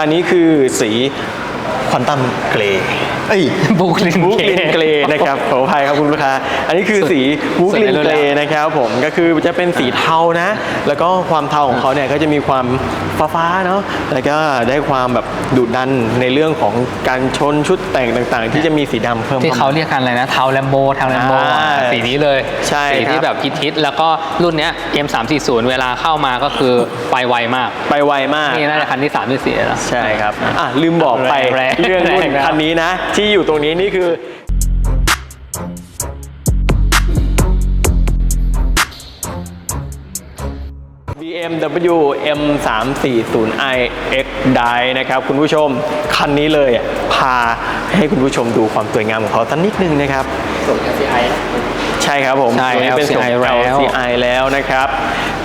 อันนี้คือสี ควอนตัมเกรย์เอ้ยบุกลินบูกลินเกรย์นะครับขออภัยครับคุณลูกค้า อันนี้คือสีบูกลินเกรย์นะครับผมก็คือจะเป็นสีเทานะ แล้วก็ความเทาของเขาเนี่ยก็จะมีความฟ้าๆเนาะแล้วก็ได้ความแบบดุดันในเรื่องของการชนชุดแต่งต่างๆ ที่จะมีสีดำเพิ่มที่เข้าเขามาเรียกกันอะไรนะเทาแลมโบเทาแลมโบอ่าสีนี้เลยใช่สีคที่รับแบบฮิตๆแล้วก็รุ่นเนี้ย M340 เวลาเข้ามาก็คือไปไวมาก ไปไวมากนี่น่าจะคันที่3ที่4แล้วใช่ครับอะลืมบอกไปแรงๆเรื่องรุ่นแรงๆคันนี้นะ ที่อยู่ตรงนี้นี่คือ BMW M340i X Drive นะครับ คุณผู้ชมคันนี้เลยอะพาให้คุณผู้ชมดูความสวยงามของเขาสักนิดนึงนะครับส่ง LCI ใช่ครับผมใช่ตัวนี้เป็นส่ง LCI แล้ว LCI แล้วนะครับ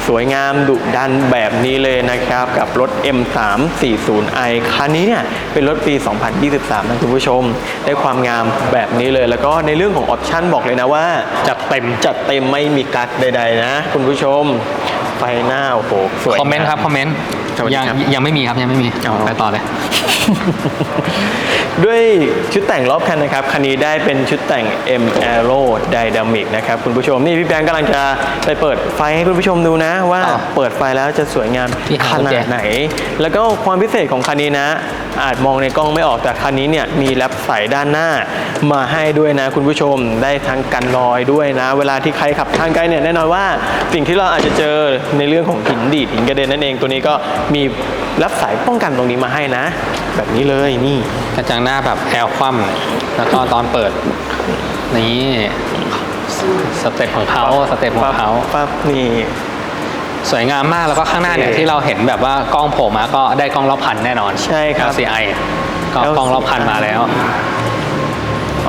สวยงามดุดันแบบนี้เลยนะครับ กับรถ M340i คันนี้เนี่ยเป็นรถปี 2023 นะคุณผู้ชม ได้ความงามแบบนี้เลย แล้วก็ในเรื่องของออปชั่นบอกเลยนะว่า จัดเต็มจัดเต็มไม่มีกั๊กใดๆนะ คุณผู้ชมไฟหน้าโอ้โหสวยคอมเมนต์ครับ คอมเมนต์สวัสดียังครับยังไม่มีครับ ยังไม่มีอ๋อไปต่อเลยด้วยชุดแต่งรอบคันนะครับ คันนี้ได้เป็นชุดแต่ง M Aero Dynamic นะครับคุณผู้ชมนี่พี่แบงค์กำลังจะไปเปิดไฟให้คุณผู้ชมดูนะ ว่าอ้าวเปิดไฟแล้วจะสวยงามพี่หาขกุญนาแจ ดไหน แล้วก็ความพิเศษของคันนี้นะ อาจมองในกล้องไม่ออกแต่คันนี้เนี่ยมีแรปใสด้านหน้า มาให้ด้วยนะคุณผู้ชมได้ทั้งกันรอยด้วยนะ เวลาที่ใครขับทางไกลเนี่ยแน่นอนว่า สิ่งที่เราอาจจะเจอในเรื่องของหินดีดหินกระเด็นนั่นเองตัวนี้ก็มี แรปใสป้องกันตรงนี้มาให้นะ แบบนี้เลยนี่กระจังหน้าแบบแอลคว่ำแล้วก็ตอนเปิด นี่สเต็ปของเขาสเต็ปของเขาปั๊บนี่สวยงามมากแล้วก็ข้างหน้าเนี่ยโอเคที่เราเห็นแบบว่ากล้องโผล่มาก็ได้กล้องรอบพันแน่นอน ใช่ครับ LCI ก็กล้องรอบพันมาแล้ว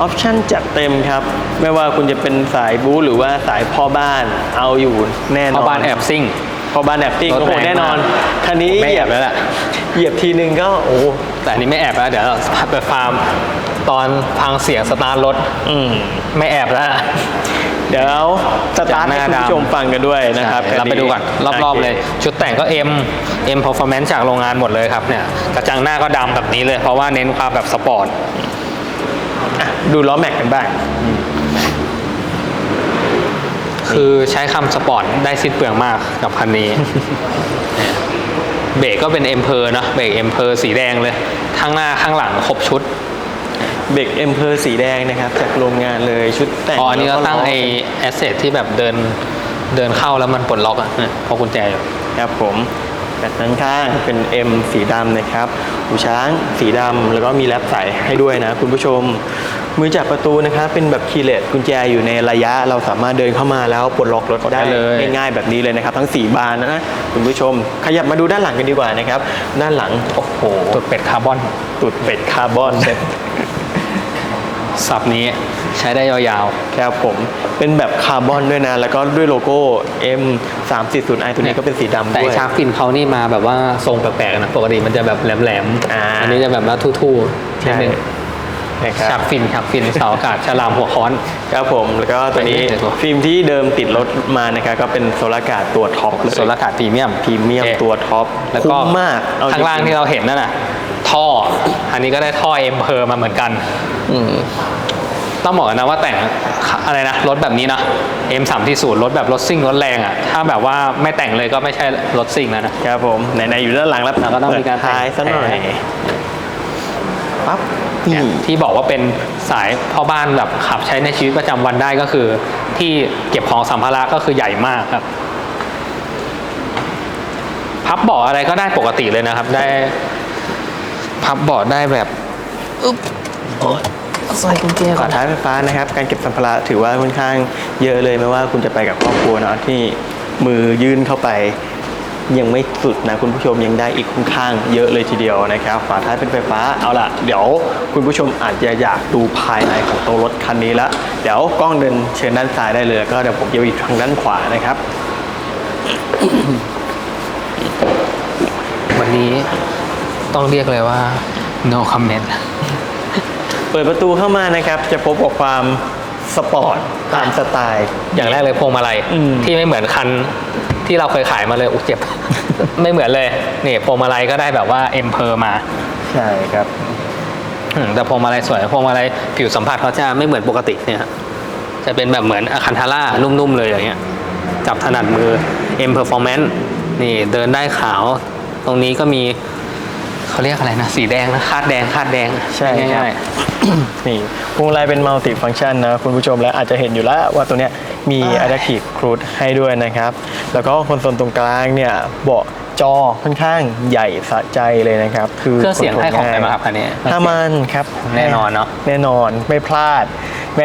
ออปชั่นจัดเต็มครับ ไม่ว่าคุณจะเป็นสายบู๊หรือว่าสายพ่อบ้านเอาอยู่แน่นอนเพราะบ้านแอบซิ่ง พ่อบ้านแอบติ้งรถโอ้โหแรงมากแน่นอน คันนี้ไม่เหยีแอยบบแล้วแหละเหยียบทีนึงก็โอ้โหแต่อันนี้ไม่แอบแล้วเดี๋ยวเราไปฟาร์มตอนฟังเสียงสตาร์ทรถอืม ไม่แอบแล้ว เดี๋ยวสตาร์ทให้คุณผู้ชมฟังกันด้วยนะครับเราไปดูก่อนรอบๆเลย ชุดแต่งก็ M M Performance จากโรงงานหมดเลยครับเนี่ยกระจังหน้าก็ดำแบบนี้เลย เพราะว่าเน้นความแบบสปอร์ตอะดูล้อแม็กกันบ้าง คือใช้คำสปอร์ตได้สิ้นเปลืองมากกับคันนี้เนี่ยเบรกก็เป็น M p e r เนอะเบรก M p e r สีแดงเลย ข้างหน้าข้างหลังครบชุดเบรกเอ็มเพอร์สีแดงนะครับ จากโรงงานเลยชุดแต่งอ๋ออันนี้ก็แล้วตั้งล้ไอแอสเซทที่แบบเดินเดินเข้าแล้วมันปลดล็อกอะเนี่ยพอกุญแจอยู่ครับผม แบบด้านข้างเป็น M สีดำนะครับหูช้างสีดำแล้วก็มีแรปใสให้ด้วยนะคุณผู้ชม มือจับประตูนะครับเป็นแบบคีย์เลสกุญแจอยู่ในระยะ เราสามารถเดินเข้ามาแล้วปลดล็อกรถได้ได้เลยง่ายๆแบบนี้เลยนะครับ ทั้ง 4 บานนะคุณผู้ชม ขยับมาดูด้านหลังกันดีกว่านะครับ ด้านหลังโอ้โหตุดเป็ดคาร์บอนตุดเป็ดคาร์บอน สับนี้ใช้ได้ยาวครับผม เป็นแบบคาร์บอนด้วยนะ แล้วก็ด้วยโลโก้ M 3 4 0 i ตัวนี้ก็เป็นสีดำๆ แต่ด้วย ชาร์กฟินเขานี่มาแบบว่าทรงแปลกๆนะปกติมันจะแบบแหลมอ่า ๆอันนี้จะแบบว่าทู่ๆนิใช่ดนึงนะครัชาบร์กฟินชาร์กฟินเสาอากาศฉลามหัวค้อน ครับผมแล้วก็ตัวนี้ไปนี่เลยตัว ฟิล์มที่เดิมติดรถมานะครับก็เป็นโซลาร์การ์ดตัวท็อปเลยโซลาร์การ์ดพรีเมียมพรีเมียมโอค ตัวท็อปแล้วก็คุ้มมากเอข้างล่างจริๆที่เราเห็นนั่นน่ะ ท่อ อันนี้ก็ได้ท่อเอ็มเพอร์มาเหมือนกันอืมต้องบอกนะว่าแต่งอะไรนะรถแบบนี้นะ M 3ที่ศูนย์รถแบบรถซิ่งรถแรงอะ ถ้าแบบว่าไม่แต่งเลยก็ไม่ใช่รถซิ่งแล้วนะครับผมไหนๆอยู่ด้านหลังแล้วเราก็ต้องมีการเปิดท้ายซะหน่อยแต่งปั๊บเนี่นี่ยที่บอกว่าเป็นสายพ่อบ้านแบบขับใช้ในชีวิตประจำวันได้ก็คือ ที่เก็บของสัมภาระก็คือใหญ่มากครับ พับเบาะอะไรก็ได้ปกติเลยนะครับ ได้ พับเบาะได้แบบอึ๊บโอ๊ยใส่กุญแจก่ฝาอนท้ายไฟฟ้านะครับ การเก็บสัมภาระถือว่าค่อนข้างเยอะเลยไม่ว่าคุณจะไปกับครอบครัวเนาะที่มือยื่นเข้าไปยังไม่สุดนะคุณผู้ชมยังได้อีกค่อนข้างเยอะเลยทีเดียวนะครับ ฝาท้ายเป็นไฟฟ้าเอาล่ะ เดี๋ยวคุณผู้ชมอาจจะอยากดูภายในของตัวรถคันนี้ละเดี๋ยวกล้องเดินเชิญด้านซ้ายได้เลยแล้วก็เดี๋ยวผมจะไปทางด้านขวานะครับ วันนี้ ต้องเรียกเลยว่า no comment เปิดประตูเข้ามานะครับ จะพบกับความสปอร์ตตามสไตล์ อย่างแรกเลยพวงมาลัยอืม ที่ไม่เหมือนคันที่เราเคยขายมาเลยอุ้เจ็บ ไม่เหมือนเลยนี่พวงมาลัยก็ได้แบบว่าเอ็มเพอร์มาใช่ครับ อืมแต่พวงมาลัยสวยพวงมาลัยผิวสัมผัสเขาจะไม่เหมือนปกติเนี่ยฮะจะเป็นแบบเหมือนอะคันทาร่านุ่มๆเลยอย่างเงี้ยจับถนัดมือ M Performance นี่เดินได้ขาว ตรงนี้ก็มี เขาเรียกอะไรนะ สีแดงนะคาดแดงคาดแดงใช่ครับง่ายนี่พวงมาลัยเป็นมัลติฟัง c t ชันนะคุณผู้ชมและอาจจะเห็นอยู่แล้วว่าตัวเนี้ยมี Adaptive Cruise ให้ด้วยนะครับ แล้วก็คอนโซลตรงกลางเนี่ยเบาะจอค่อนข้างใหญ่สะใจเลยนะครับ คือเครื่องเสียงให้ของอะไรมาครับคันนี้ฮามันครับ แน่นอนเนอะแน่นอนไม่พลาดแหม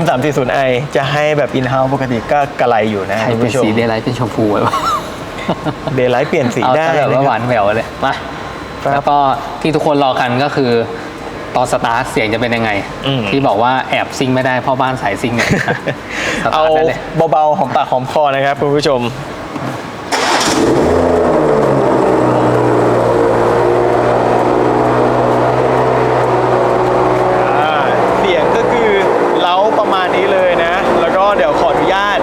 M340i จะให้แบบ in-house ปกติก็กระไรอยู่นะใครคุณเป็นผู้ชมสีเดลไลท์เป็นชมพูไว้วะเดย์ไลท์เปลี่ยนสีเอาได้ซะแบบว่าหวานะนแหววเลยมาครับ แล้วก็ที่ทุกคนรอกันก็คือตอนสตาร์ทเสียงจะเป็นยังไงอืมที่บอกว่าแอบซิงไม่ได้เพ่อบ้านสายซิงเนี่ยอะสตาเอาร์ทได้เลยเบาๆหอมปากหอมคอนะครับคุณผู้ชมอ่าเสียงก็คือเล้าประมาณนี้เลยนะแล้วก็เดี๋ยวขออนุญาต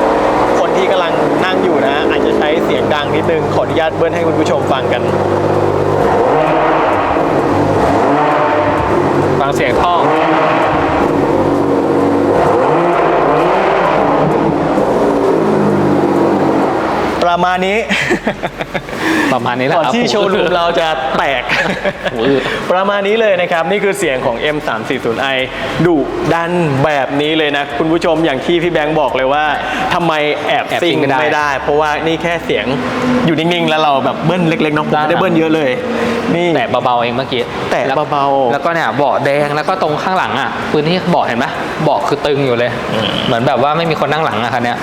คนที่กำลังนั่งอยู่นะอาจจะใช้เสียงดังนิดนึงขออนุญาตเบิ้ลให้คุณผู้ชมฟังกัน ฟัง เสียงท่องประมาณนี้ ประมาณนี้แหละก่อนครับที่โชว์รูมเราจะแตกโอ้โหประมาณนี้เลยนะครับ นี่คือเสียงของ M340i ดุดันแบบนี้เลยนะ คุณผู้ชมอย่างที่พี่แบงค์บอกเลยว่าทำไมแอบแอบซิซิ่งงไม่ได้ไม่ได้ เพราะว่านี่แค่เสียงอยู่นิ่งๆ แล้วเราแบบเบิ้ลเล็กๆเนาะผมไม่ได้ได้เบิ้ลเยอะเลย นี่แตะเบาๆเองเมื่อกี้แตะเบาๆแล้วก็เนี่ยเบาะแดงแล้วก็ตรงข้างหลังอะพื้นที่เบาะเห็นไหมเบาะคือตึงอยู่เลย เหมือนแบบว่าไม่มีคนนั่งหลังอะคันเนี้ย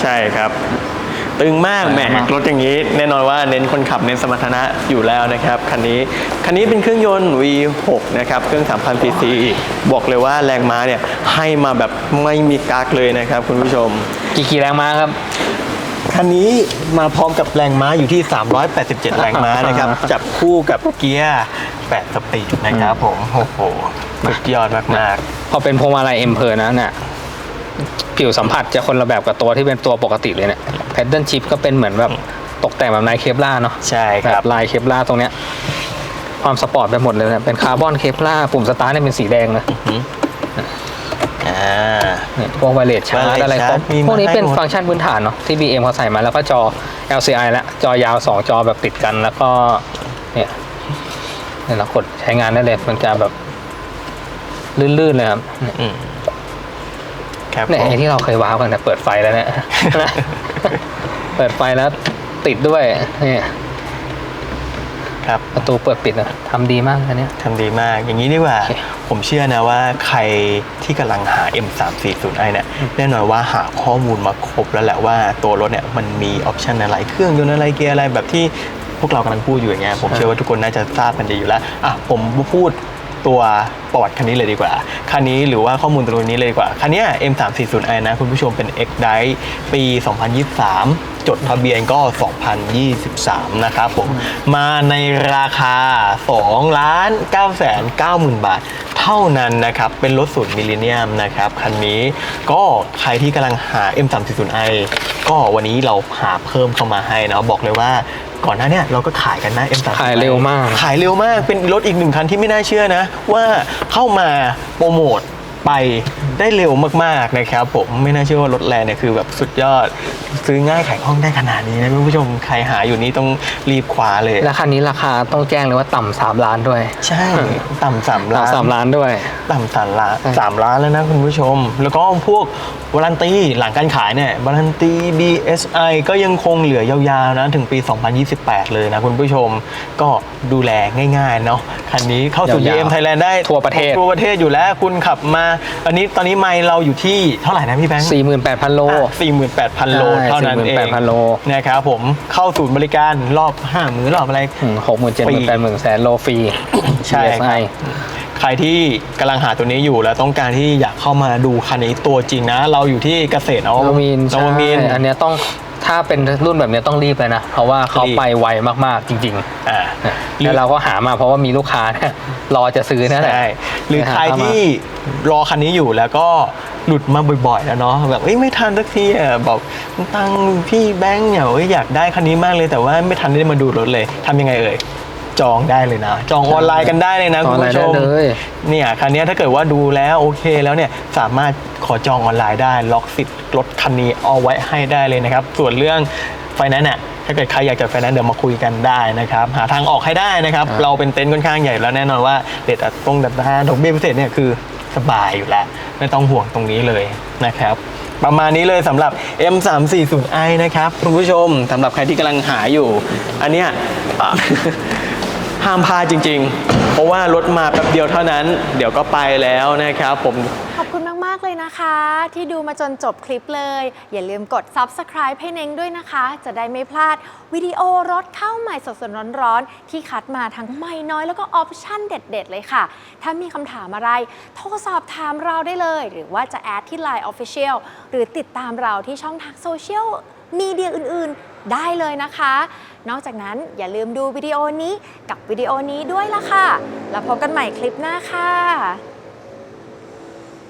ใช่ครับ ตึงมากแหมตึงมากรถอย่างนี้แน่นอนว่าเน้นคนขับเน้นสมรรถนะอยู่แล้วนะครับคันนี้คันนี้เป็นเครื่องยนต์ V6 นะครับเครื่อง 3,000 cc บอกเลยว่าแรงม้าเนี่ยให้มาแบบไม่มีกักเลยนะครับคุณผู้ชม กี่กี่แรงม้าครับคันนี้มาพร้อมกับแรงม้าอยู่ที่ 387 แรงม้านะครับ จับคู่กับเกียร์ 8 สปีดนะครับผม โอ้โหสุดยอดมากพอเป็นพวงมาลัยเอ็มเพอร์นะเนี่ย ผิวสัมผัสจะคนละแบบกับตัวที่เป็นตัวปกติเลยเนี่ยแพดเดิลชิพก็เป็นเหมือนแบบตกแต่งแบบนายเคปล่าเนาะๆใช่คแบรับบลายเคปล่าตรงเนี้ย ความสปอร์ตไปหมดเลยนะเป็นคาร์บอนเคปล่าปุ่มสตาร์ทเนี่ยเป็นสีแดงนะอ่าเนี่ยพวกไวเลสชาร์ wireless อะไรครบ charge มีมาพวกนี้เป็นให้หมดฟังก์ชันพื้นฐานเนาะที่ BM เขาใส่มาแล้วก็จอ LCI แล้วจอยาว 2 จอแบบติดกันแล้วก็เนี่ยเนี่ยเรากดใช้งานได้เลยมันจะแบบลื่นๆเลยครับเนี่ยอืม ครับเนี่ยผมไอ้ที่เราเคยว้าวกันเนี่ยเปิดไฟแล้วเนี่ยเปิดไฟแล้วติดด้วยเนี่ยครับประตูเปิดปิดนะทำดีมากอันเนี้ยทำดีมากอย่างนี้ดีกว่าโอเคผมเชื่อนะว่าใครที่กำลังหา M340i เนี่ยแน่นอนว่าหาข้อมูลมาครบแล้วแหละว่าตัวรถเนี่ยมันมีออปชันอะไรเครื่องยนต์อะไรเกียร์อะไรแบบที่พวกเรากำลังพูดอยู่อย่างเงี้ยผมเชื่อว่าทุกคนน่าจะทราบกันดีอยู่แล้วอะผมพูด ตัวประวัติคันนี้เลยดีกว่า คันนี้หรือว่าข้อมูลตรงนี้เลยดีกว่า คันเนี้ย M340i นะ คุณผู้ชมเป็น X Drive ปี 2023 จดทะเบียนก็ 2023 นะครับผม มาในราคา 2 ล้าน9แสน9หมื่นบาท เท่านั้นนะครับ เป็นรถสูตรมิลเลนเนียมนะครับ คันนี้ก็ใครที่กำลังหา M340i ก็วันนี้เราหาเพิ่มเข้ามาให้นะบอกเลยว่า ก่อนหน้าเนี้เราก็ขายกันนะ M340i ขายเร็วมาก ขายเร็วมากเป็นรถอีกหนึ่งคันที่ไม่น่าเชื่อนะ ว่าเข้ามาโปรโมทไปได้เร็วมากๆนะครับผมไม่น่าเชื่อว่ารถแรงเนี่ยคือแบบสุดยอด ซื้อง่ายขายคล่องได้ขนาดนี้นะคุณผู้ชมใครหาอยู่นี้ต้องรีบคว้าเลยแล้วคันนี้ราคาต้องแจ้งเลยว่าต่ำสามล้านด้วย ใช่ต่ำสามล้านต่ำสามล้านด้วย ต่ำสามล้านใช่สามล้านแล้วนะคุณผู้ชม แล้วก็พวกวารันตีหลังการขายเนี่ยวารันตี BSI ก็ยังคงเหลือยาวๆนะถึงปี 2028 เลยนะคุณผู้ชมก็ดูแลง่ายๆเนาะคันนี้เข้าสู่ยาวๆ BM Thailand ได้ทั่วประเทศทั่วประเทศอยู่แล้วคุณขับมา อันนี้ตอนนี้ไมล์เราอยู่ที่เท่าไหร่นะพี่แบงค์48,000 โลสี่หมื่นแปดพันโลใช่เท่านั้นเอง48,000 โลนะครับผมเข้าศูนย์บริการรอบห้ามือรอบอะไรหกหมื่นเจ็ดหมื่นแปดหมื่นแสนโลฟรีใช่ครับ BSI ใครที่กำลังหาตัวนี้อยู่แล้วต้องการที่อยากเข้ามาดูคันนี้ตัวจริงนะ เราอยู่ที่เกษตรนนวมินทร์นวมินทร์ใช่อันเนี้ยต้องถ้าเป็นรุ่นแบบเนี้ยต้องรีบเลยนะ เพราะว่าเขารีบ ไปไวมากๆจริงอ่าๆแล้วเราก็หามาเพราะว่ามีลูกค้าเนี่ยรอจะซื้อนั่นแหละ ใช่หรือใครเข้ามาที่รอคันนี้อยู่แล้วก็หลุดมาบ่อยๆแล้วเนาะแบบเอ้ยไม่ทันสักทีอะบอกคุณตังพี่แบงค์เนี่ยเอ้ยอยากได้คันนี้มากเลยแต่ว่าไม่ทันได้มาดูรถเลยทำยังไงเอ่ย จองได้เลยนะ จองออนไลน์กันได้เลยนะอคุอณนไลน์ผู้ชได้มเลยเนี่ยคันนี้ถ้าเกิดว่าดูแล้วโอเคแล้วเนี่ยสามารถขอจองออนไลน์ได้ล็อกสิทธิ์รถคันนี้เอาไว้ให้ได้เลยนะครับ ส่วนเรื่องไฟแนนซ์น่ะถ้าเกิดใครอยากจะไฟแนนซ์เดี๋ยวมาคุยกันได้นะครับ หาทางออกให้ได้นะครับครับเราเป็นเต็นท์ค่อนข้างใหญ่แล้วแน่นอนว่าเด็ดอัตรงดับด้านดอกเบี้ยพิเศษเนี่ยคือสบายอยู่แล้ว ไม่ต้องห่วงตรงนี้เลยนะครับประมาณนี้เลยสำหรับ M340i นะครับ คุณผู้ชมสำหรับใครที่กำลังหาอยู่ อันเนี้ยอะ ห้ามพลาดจริง ๆ เพราะว่ารถมาแป๊บเดียวเท่านั้น เดี๋ยวก็ไปแล้วนะครับผม ขอบคุณมาก ๆ เลยนะคะ ที่ดูมาจนจบคลิปเลย อย่าลืมกด subscribe ให้เน้งด้วยนะคะ จะได้ไม่พลาดวิดีโอรถเข้าใหม่สดๆร้อนๆ ที่คัดมาทั้งไม่น้อยแล้วก็ออปชั่นเด็ด ๆ เลยค่ะ ถ้ามีคำถามอะไร โทรสอบถามเราได้เลย หรือว่าจะแอดที่ Line Official หรือติดตามเราที่ช่องทางโซเชียลมีเดียอื่น ๆ ได้เลยนะคะ นอกจากนั้นอย่าลืมดูวิดีโอนี้กับวิดีโอนี้ด้วยล่ะค่ะ แล้วพบกันใหม่คลิปหน้าค่ะ